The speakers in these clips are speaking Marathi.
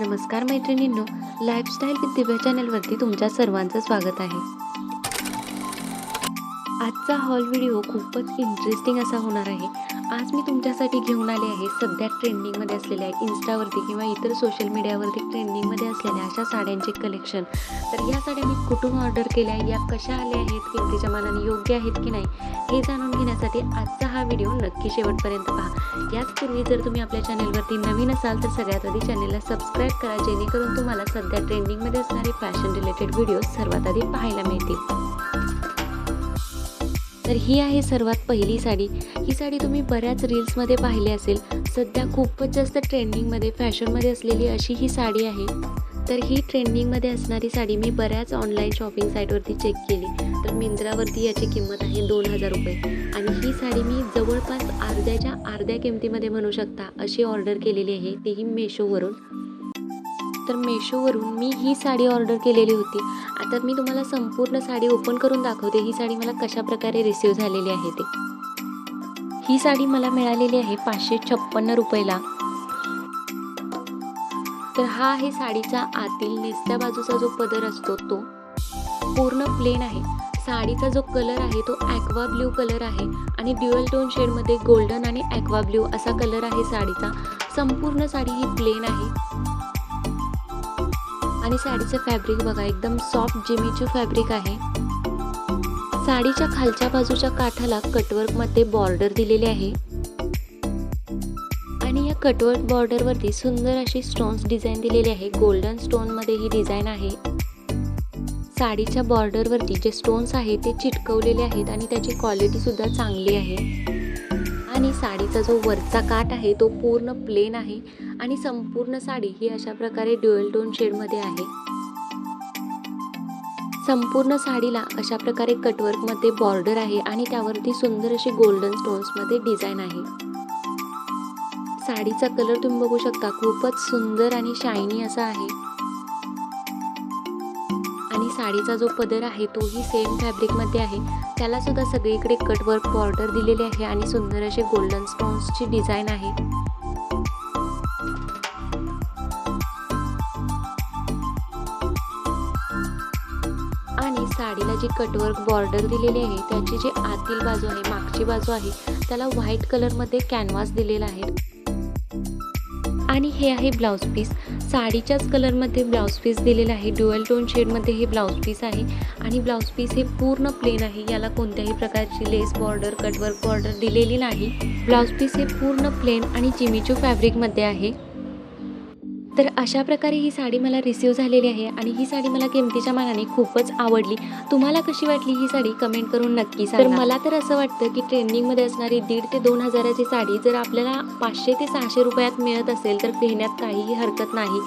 नमस्कार मैत्रिणींनो लाईफस्टाईल विथ दिव्या चॅनलवरती तुमच्या सर्वांचं स्वागत आहे. आजचा हॉल व्हिडिओ खूपच इंटरेस्टिंग असा होणार आहे. आज मी तुमच्यासाठी घेऊन आले आहे सध्या ट्रेंडिंगमध्ये असलेल्या इन्स्टावरती किंवा इतर सोशल मीडियावरती ट्रेंडिंगमध्ये असलेल्या अशा साड्यांचे कलेक्शन तर या साड्या मी कुठून ऑर्डर केल्या या कशा आल्या आहेत किमतीच्या मनाने योग्य आहेत की नाही हे जाणून घेण्यासाठी आजचा हा व्हिडिओ नक्की शेवटपर्यंत पहा. याचपूर्वी जर तुम्ही आपल्या चॅनेलवरती नवीन असाल तर सगळ्यात आधी चॅनेलला सबस्क्राईब करा जेणेकरून तुम्हाला सध्या ट्रेंडिंगमध्ये असणारे फॅशन रिलेटेड व्हिडिओ सर्वात आधी पाहायला मिळतील. तर ही आहे सर्वात पहिली साडी. ही साडी तुम्ही बऱ्याच रील्समध्ये पाहिली असेल. सध्या खूपच जास्त ट्रेंडिंगमध्ये फॅशनमध्ये असलेली अशी ही साडी आहे. तर ही ट्रेंडिंगमध्ये असणारी साडी मी बऱ्याच ऑनलाईन शॉपिंग साईटवरती चेक केली. तर मिंत्रावरती याची किंमत आहे दोन हजार रुपये. आणि ही साडी मी जवळपास अर्ध्याच्या अर्ध्या किमतीमध्ये म्हणू शकता अशी ऑर्डर केलेली आहे. तेही मेशोवरून तर मेशोवरून मी ही साडी ऑर्डर केलेली होती. आता मी तुम्हाला संपूर्ण साडी ओपन करून दाखवते. ही साडी मला कशा प्रकारे रिसीव झालेली आहे ते. ही साडी मला मिळालेली आहे पाचशे छप्पन्न रुपयाला. तर हा आहे साडीचा आतील नेसत्या बाजूचा जो पदर असतो तो पूर्ण प्लेन आहे. साडीचा जो कलर आहे तो ॲक्वा ब्ल्यू कलर आहे आणि ड्युअल टोन शेडमध्ये गोल्डन आणि ॲक्वा ब्ल्यू असा कलर आहे साडीचा. संपूर्ण साडी ही प्लेन आहे. आणि साडीचं फॅब्रिक बघा एकदम सॉफ्ट जिमीचू फॅब्रिक आहे. साडीच्या खालच्या बाजूच्या काठाला कटवर्कमध्ये बॉर्डर दिलेली आहे. आणि या कटवर्क बॉर्डरवरती सुंदर अशी स्टोन्स डिझाईन दिलेली आहे. गोल्डन स्टोनमध्ये ही डिझाईन आहे. साडीच्या बॉर्डरवरती जे स्टोन्स आहेत ते चिटकवलेले आहेत आणि त्याची क्वालिटी सुद्धा चांगली आहे. आणि साडीचा जो वरचा काठ आहे तो पूर्ण प्लेन आहे. आणि संपूर्ण साडी ही अशा प्रकारे ड्युअल टोन शेडमध्ये आहे. संपूर्ण साडीला अशा प्रकारे कटवर्कमध्ये बॉर्डर आहे आणि त्यावरती सुंदर अशी गोल्डन स्टोन्समध्ये डिझाईन आहे. साडीचा कलर तुम्ही बघू शकता खूपच सुंदर आणि शायनी असा आहे. आणि साडीचा जो पदर आहे तोही सेम फॅब्रिकमध्ये आहे. त्याला सुद्धा सगळीकडे कटवर्क बॉर्डर दिलेली आहे आणि सुंदर असे गोल्डन स्टोन्सची डिझाईन आहे. साडीला जी कटवर्क बॉर्डर दिलेली आहे त्याची जी आतील बाजू आहे मागची बाजू आहे त्याला व्हाईट कलरमध्ये कॅनव्हास दिलेला आहे. आणि हे आहे ब्लाऊज पीस. साडीच्याच कलरमध्ये ब्लाऊज पीस दिलेलं आहे. ड्युअल टोन शेडमध्ये हे ब्लाऊज पीस आहे. आणि ब्लाऊज पीस हे पूर्ण प्लेन आहे. याला कोणत्याही प्रकारची लेस बॉर्डर कटवर्क बॉर्डर दिलेली नाही. ब्लाऊज पीस हे पूर्ण प्लेन आणि चिमिचू फॅब्रिकमध्ये आहे. तर अशा प्रकारे ही साडी मला रिसीव झालेली आहे आणि ही साडी मला किमतीच्या मानाने खूपच आवडली. तुम्हाला कशी वाटली ही साडी? कमेंट करून नक्की सांगा. तर मला तर असं वाटतं की ट्रेंडिंगमध्ये असणारी दीड ते दोन हजाराची साडी जर आपल्याला पाचशे ते सहाशे रुपयात मिळत असेल तर घेण्यात काहीही हरकत नाही.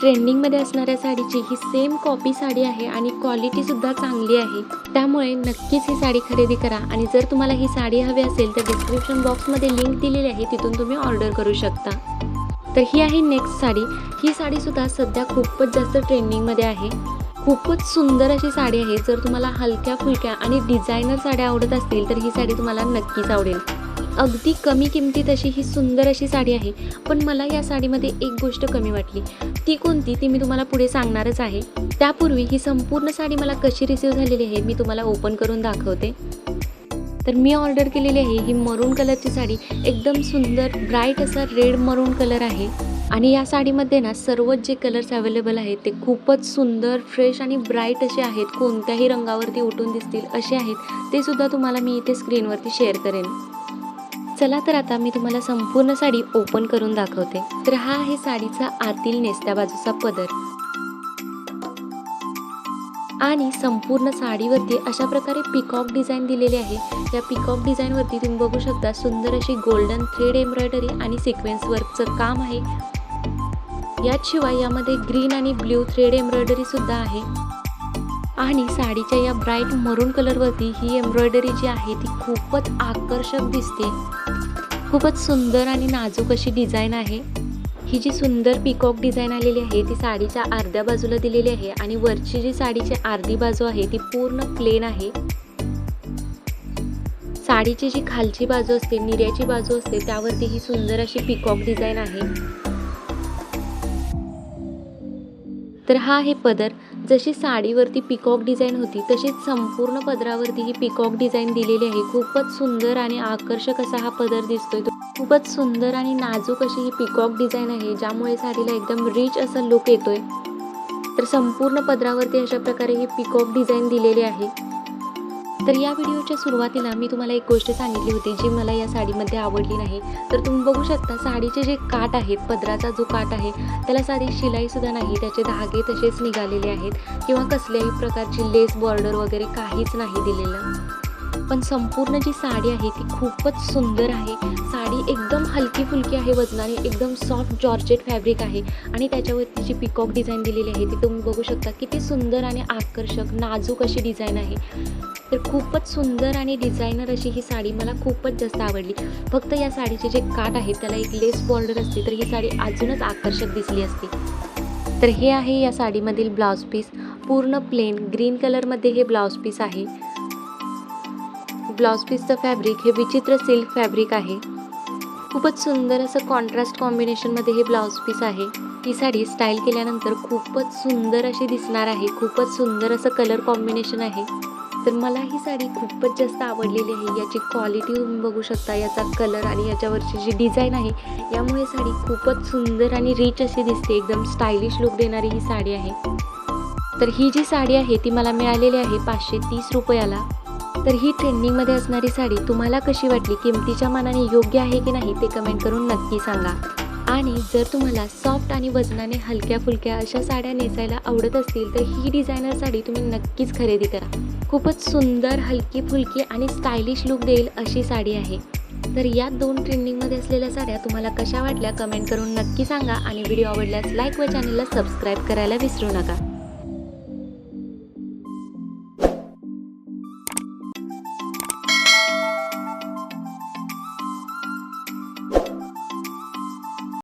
ट्रेंडिंगमध्ये असणाऱ्या साडीची ही सेम कॉपी साडी आहे आणि क्वालिटीसुद्धा चांगली आहे. त्यामुळे नक्कीच ही साडी खरेदी करा आणि जर तुम्हाला ही साडी हवी असेल तर डिस्क्रिप्शन बॉक्समध्ये लिंक दिलेली आहे तिथून तुम्ही ऑर्डर करू शकता. तर ही आहे नेक्स्ट साडी. ही साडीसुद्धा सध्या खूपच जास्त ट्रेंडिंगमध्ये आहे. खूपच सुंदर अशी साडी आहे. जर तुम्हाला हलक्या फुलक्या आणि डिझायनर साड्या आवडत असतील तर ही साडी तुम्हाला नक्कीच आवडेल. अगदी कमी किमतीत अशी ही सुंदर अशी साडी आहे. पण मला या साडीमध्ये एक गोष्ट कमी वाटली. ती कोणती? ती मी तुम्हाला पुढे सांगणारच आहे. त्यापूर्वी ही संपूर्ण साडी मला कशी रिसीव झालेली आहे मी तुम्हाला ओपन करून दाखवते. तर मी ऑर्डर केलेली आहे ही मरून कलरची साडी. एकदम सुंदर ब्राईट असा रेड मरून कलर आहे. आणि या साडीमध्ये ना सर्वच जे कलर्स अवेलेबल आहेत ते खूपच सुंदर फ्रेश आणि ब्राईट असे आहेत. कोणत्याही रंगावरती उठून दिसतील असे आहेत. ते सुद्धा तुम्हाला मी इथे स्क्रीनवरती शेअर करेन. चला तर आता मी तुम्हाला संपूर्ण साडी ओपन करून दाखवते. तर हा आहे साडीचा आतील नेसत्या बाजूचा पदर. आणि संपूर्ण साडीवरती अशा प्रकारे पिकॉक डिझाईन दिलेली आहे. या पिकॉक डिझाईनवरती तुम्ही बघू शकता सुंदर अशी गोल्डन थ्रेड एम्ब्रॉयडरी आणि सिक्वेन्स वर्कचं काम आहे. याचशिवाय यामध्ये ग्रीन आणि ब्ल्यू थ्रेड एम्ब्रॉयडरी सुद्धा आहे. आणि साडीच्या या ब्राईट मरून कलरवरती ही एम्ब्रॉयडरी जी आहे ती खूपच आकर्षक दिसते. खूपच सुंदर आणि नाजूक अशी डिझाईन आहे. ही जी सुंदर पिकॉक डिझाईन आलेली आहे ती साडीच्या अर्ध्या बाजूला दिलेली आहे आणि वरची जी साडीची अर्धी बाजू आहे ती पूर्ण प्लेन आहे. साडीची जी खालची बाजू असते निर्याची बाजू असते त्यावरती ही सुंदर अशी पिकॉक डिझाईन आहे. तर हा आहे पदर. जशी साडीवरती पिकॉक डिझाईन होती तशीच संपूर्ण पदरावरती ही पिकॉक डिझाईन दिलेली आहे. खूपच सुंदर आणि आकर्षक असा हा पदर दिसतोय. तो खूपच सुंदर आणि नाजूक अशी ही पिकॉक डिझाईन आहे ज्यामुळे साडीला एकदम रिच असा लुक येतोय. तर संपूर्ण पदरावरती अशा प्रकारे ही पिकॉक डिझाईन दिलेली आहे. तर या व्हिडिओच्या सुरुवातीला मी तुम्हाला एक गोष्ट सांगितली होती जी मला या साडीमध्ये आवडली नाही. तर तुम्ही बघू शकता साडीचे जे काठ आहेत पदराचा जो काठ आहे त्याला साधी शिलाईसुद्धा नाही त्याचे धागे तसेच निघालेले आहेत किंवा कसल्याही प्रकारची लेस बॉर्डर वगैरे काहीच नाही दिलेलं. पण संपूर्ण जी साडी आहे ती खूपच सुंदर आहे. साडी एकदम हलकी फुलकी आहे वजनाने एकदम सॉफ्ट जॉर्जेट फॅब्रिक आहे. आणि त्याच्यावरती जी पिकॉक डिझाईन दिलेली आहे ती तुम्ही बघू शकता किती सुंदर आणि आकर्षक नाजूक अशी डिझाईन आहे. तर खूपच सुंदर आणि डिझायनर अशी ही साडी मला खूपच जास्त आवडली. फक्त या साडीचे जे काठ आहेत त्याला एक लेस बॉर्डर असते तर ही साडी अजूनच आकर्षक दिसली असती. तर हे आहे या साडीमधील ब्लाऊज पीस पूर्ण प्लेन ग्रीन कलरमध्ये हे ब्लाऊज पीस आहे. ब्लाऊज पीसचं फॅब्रिक हे विचित्र सिल्क फॅब्रिक आहे. खूपच सुंदर असं कॉन्ट्रास्ट कॉम्बिनेशनमध्ये हे ब्लाऊज पीस आहे. ही साडी स्टाईल केल्यानंतर खूपच सुंदर अशी दिसणार आहे. खूपच सुंदर असं कलर कॉम्बिनेशन आहे. तर मला ही साडी खूपच जास्त आवडलेली आहे. याची क्वालिटी तुम्ही बघू शकता. याचा कलर आणि याच्यावरची जी डिझाईन आहे यामुळे साडी खूपच सुंदर आणि रिच अशी दिसते. एकदम स्टायलिश लुक देणारी ही साडी आहे. तर ही जी साडी आहे ती मला मिळालेली आहे पाचशे तीस रुपयाला. तर ही ट्रेंडिंगमध्ये असणारी साडी तुम्हाला कशी वाटली किमतीच्या मानाने योग्य आहे की नाही ते कमेंट करून नक्की सांगा. आणि जर तुम्हाला सॉफ्ट आणि वजनाने हलक्या फुलक्या अशा साड्या नेसायला आवडत असतील तर ही डिझायनर साडी तुम्ही नक्कीच खरेदी करा. खूपच सुंदर हलकी फुलकी आणि स्टायलिश लुक देईल अशी साडी आहे. तर या दोन ट्रेंडिंगमध्ये असलेल्या साड्या तुम्हाला कशा वाटल्या कमेंट करून नक्की सांगा आणि व्हिडिओ आवडल्यास लाईक व चॅनलला सबस्क्राईब करायला विसरू नका.